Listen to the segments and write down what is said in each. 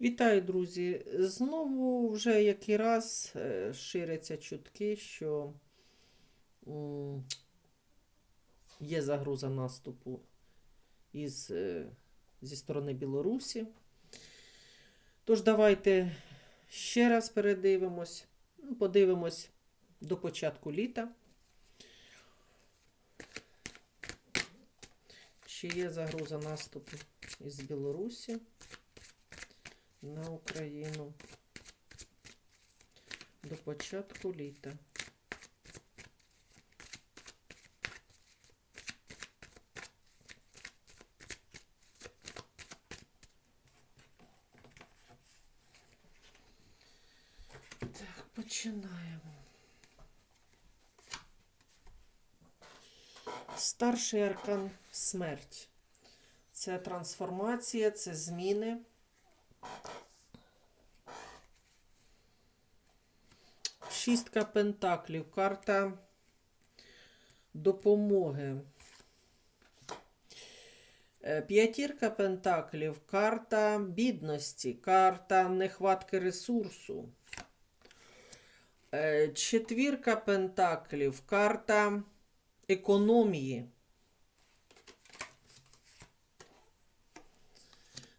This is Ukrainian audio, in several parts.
Вітаю, друзі! Знову вже який раз е, ширяться чутки, що є загроза наступу із, е, зі сторони Білорусі. Тож давайте ще раз передивимось, ну, подивимось до початку літа. Чи є загроза наступу із Білорусі? На Україну до початку літа. Так, починаємо. Старший аркан смерть. Це трансформація, це зміни. Шістка пентаклів, карта допомоги. Е, П'ятірка пентаклів, карта бідності, карта нехватки ресурсу. Е, Четвірка пентаклів, карта економії.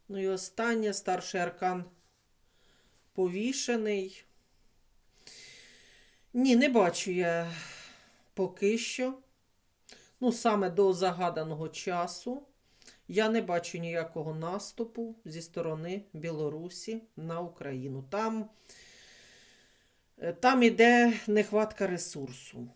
Ну і останнє старший аркан повішений. Ні, не бачу я поки що. Ну, саме до загаданого часу. Я не бачу ніякого наступу зі сторони Білорусі на Україну. Там, е, там іде нехватка ресурсу.